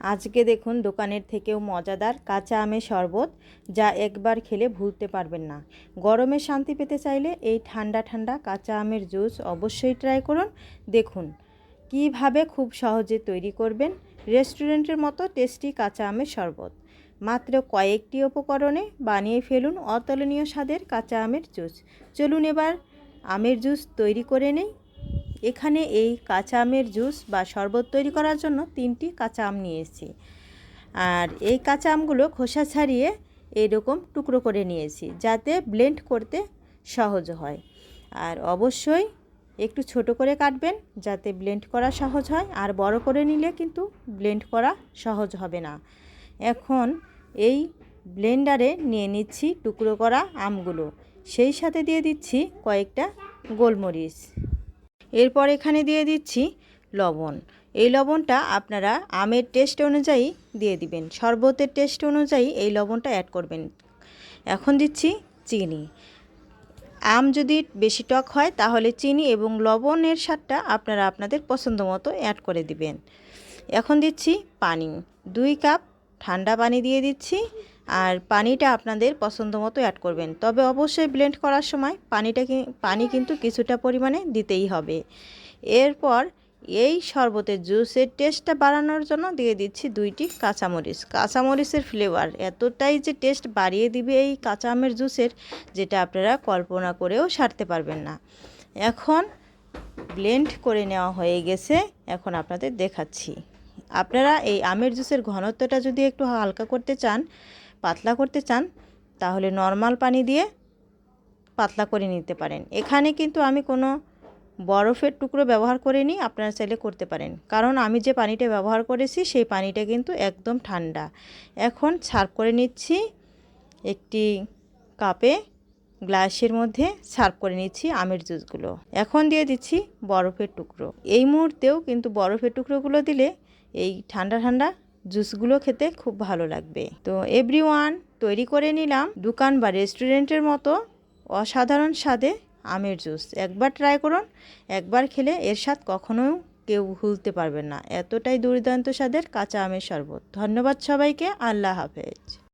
আজকে দেখুন দোকানের থেকেও মজাদার কাঁচা আমের শরবত, যা একবার খেলে ভুলতে পারবেন না। গরমে শান্তি পেতে চাইলে এই ঠান্ডা ঠান্ডা কাঁচা আমের জুস অবশ্যই ট্রাই করুন। দেখুন কীভাবে খুব সহজে তৈরি করবেন রেস্টুরেন্টের মতো টেস্টি কাঁচা আমের শরবত। মাত্র কয়েকটি উপকরণে বানিয়ে ফেলুন অতুলনীয় স্বাদের কাঁচা আমের জুস। চলুন এবার আমের জুস তৈরি করে নেই। এখানে এই কাঁচা আমের জুস বা শরবত তৈরি করার জন্য তিনটি কাঁচা আম নিয়েছি আর এই কাঁচা আমগুলো খোসা ছাড়িয়ে এরকম টুকরো করে নিয়েছি যাতে ব্লেন্ড করতে সহজ হয়। আর অবশ্যই একটু ছোট করে কাটবেন যাতে ব্লেন্ড করা সহজ হয় আর বড় করে নিলে কিন্তু ব্লেন্ড করা সহজ হবে না। এখন এই ব্লেন্ডারে নিয়ে নিচ্ছি টুকরো করা আমগুলো। সেই সাথে দিয়ে দিচ্ছি কয়েকটা গোলমরিচ। এরপর এখানে দিয়ে দিচ্ছি লবণ। এই লবণটা আপনারা আমের টেস্ট অনুযায়ী দিয়ে দিবেন। শরবতের টেস্ট অনুযায়ী এই লবণটা অ্যাড করবেন। এখন দিচ্ছি চিনি। আম যদি বেশি টক হয় তাহলে চিনি এবং লবণের স্বাদটা আপনারা আপনাদের পছন্দ মতো অ্যাড করে দিবেন। এখন দিচ্ছি পানি। দুই কাপ ঠান্ডা পানি দিয়ে দিচ্ছি। আর পানিটা আপনাদের পছন্দ মতো অ্যাড করবেন। তবে অবশ্যই ব্লেন্ড করার সময় পানিটা পানি কিন্তু কিছুটা পরিমাণে দিতেই হবে। এরপর এই শরবতের জুসের টেস্টটা বাড়ানোর জন্য দিয়ে দিচ্ছি দুইটি কাঁচামরিচ। কাঁচামরিচের ফ্লেভার এতটাই যে টেস্ট বাড়িয়ে দিবে এই কাঁচা আমের জুসের যেটা আপনারা কল্পনা করেও সারতে পারবেন না। এখন ব্লেন্ড করে নেওয়া হয়ে গেছে, এখন আপনাদের দেখাচ্ছি। আপনারা এই আমের জুসের ঘনত্বটা যদি একটু হালকা করতে চান পাতলা করতে চান, তাহলে নর্মাল পানি দিয়ে পাতলা করে নিতে পারেন। এখানে কিন্তু আমি কোনো বরফের টুকরো ব্যবহার করিনি, আপনারা চাইলে করতে পারেন। কারণ আমি যে পানিটা ব্যবহার করেছি, সেই পানিটা কিন্তু একদম ঠান্ডা। এখন সার্ভ করে নিচ্ছি একটি কাপে গ্লাসের মধ্যে সার্ভ করে নিচ্ছি আমের জুসগুলো। এখন দিয়ে দিচ্ছি বরফের টুকরো। এই মুহূর্তেও কিন্তু বরফের টুকরোগুলো দিলে এই ঠান্ডা ঠান্ডা জুসগুলো খেতে খুব ভালো লাগবে। তো এভরি ওয়ান তৈরি করে নিলাম দোকান বা রেস্টুরেন্টের মতো অসাধারণ স্বাদে আমের জুস। একবার ট্রাই করুন, একবার খেলে এর স্বাদ কখনোই কেউ ভুলতে পারবেন না। এতটাই দুর্দান্ত স্বাদের কাঁচা আমের শরবত। ধন্যবাদ সবাইকে, আল্লাহ হাফেজ।